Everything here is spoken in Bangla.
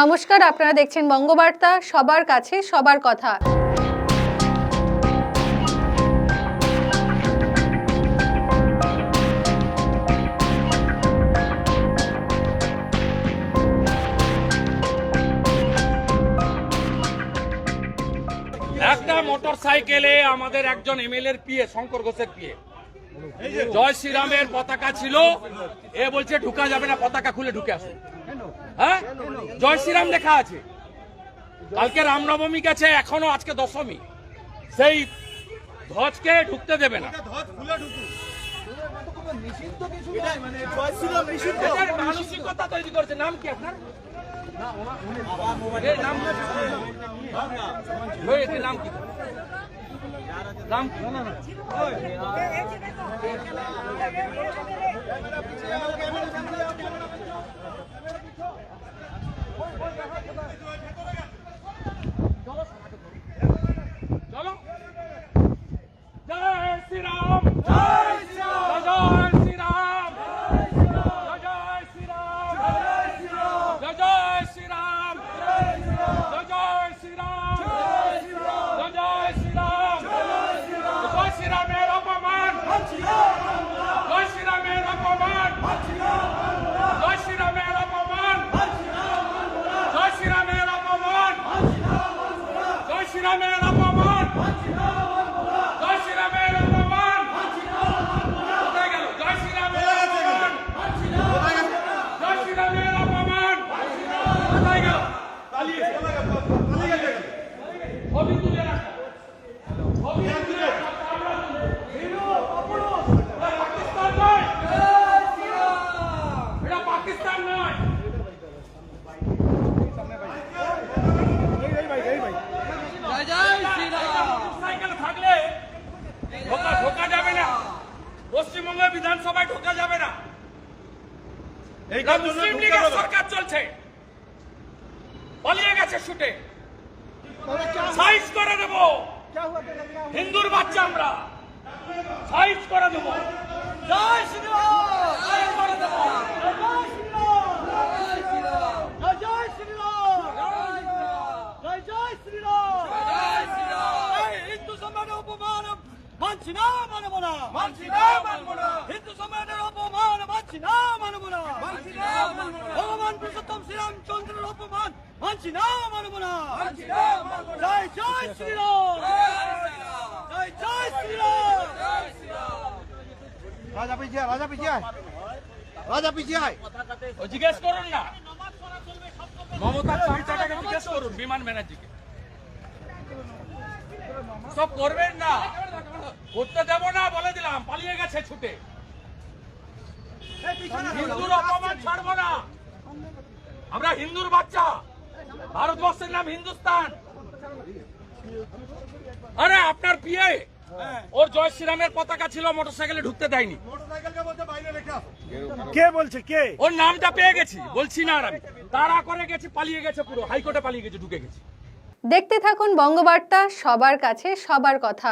নমস্কার, আপনারা দেখছেন বঙ্গবার্তা, সবার কাছে সবার কথা। একটা মোটর সাইকেলে আমাদের একজন এমএলএ এর পিএ, শঙ্কর ঘোষের পিএ। জয় শ্রীরামের পতাকা ছিল। এ বলছে ঢুকা যাবে না, পতাকা খুলে ঢুকে আসুন হ্যাঁ? জয় শ্রীরাম লেখা আছে। কালকে রামনবমী গেছে, এখনও আজকে দশমী। সেই ধ্বজকে ঢুকতে দেবে না। নাম কি আপনার? নাম কি? Dăm. Thôi. অপমান। জয় শ্রীরামের অপমান। কোথায় গেল? জয় শ্রীরামের অপমান। জয় শ্রীরামের অপমান। কোথায় গেল? পালিয়েছে ছবি তুলে রাখো। ছবি তুলে রাখো আমরা তুলবো। এটা পাকিস্তান নয় এটা পাকিস্তান নয় মোটরসাইকেল থাকলে ঢোকা ঢোকা যাবে না পশ্চিমবঙ্গ বিধানসভায় ঢোকা যাবে না। মুসলিম লীগের সরকার চলছে। পালিয়ে গেছে শুটে। সাইজ করে দেব। হিন্দুর বাচ্চা আমরা। সাইজ করে দেব। জয় শ্রীরাম! সাইজ করে দেব হিন্দু সমাজের অপমান মানছি না মানব না। মানছি না, মানব না। হিন্দু সমাজের অপমান মানছি না মানব না মানছি না, মানব না। ভগবান পুরুষোত্তম শ্রীরামচন্দ্রের অপমান মানছি না মানব রাজা পিছিয়ে জিজ্ঞেস করুন না মমতা চামচাটাকে জিজ্ঞেস করুন বিমান ব্যানার্জিকে সব করবেন না করতে দেব না বলে দিলাম পালিয়ে গেছে ছুটে হিন্দুর অপমান ছাড়বো না আমরা হিন্দুর বাচ্চা। নাম হিন্দুস্তান? আরে আপনার পিয়ে ওর জয় শ্রীরামের পতাকা ছিল মোটরসাইকেলে ঢুকতে দেয়নি। কে বলছে? কে? ওর নামটা পেয়ে গেছি বলছি না আর আমি। তারা করে গেছে পালিয়ে গেছে পুরো হাইকোর্টে পালিয়ে গেছে ঢুকে গেছে। দেখতে থাকুন বঙ্গবার্তা সবার কাছে সবার কথা।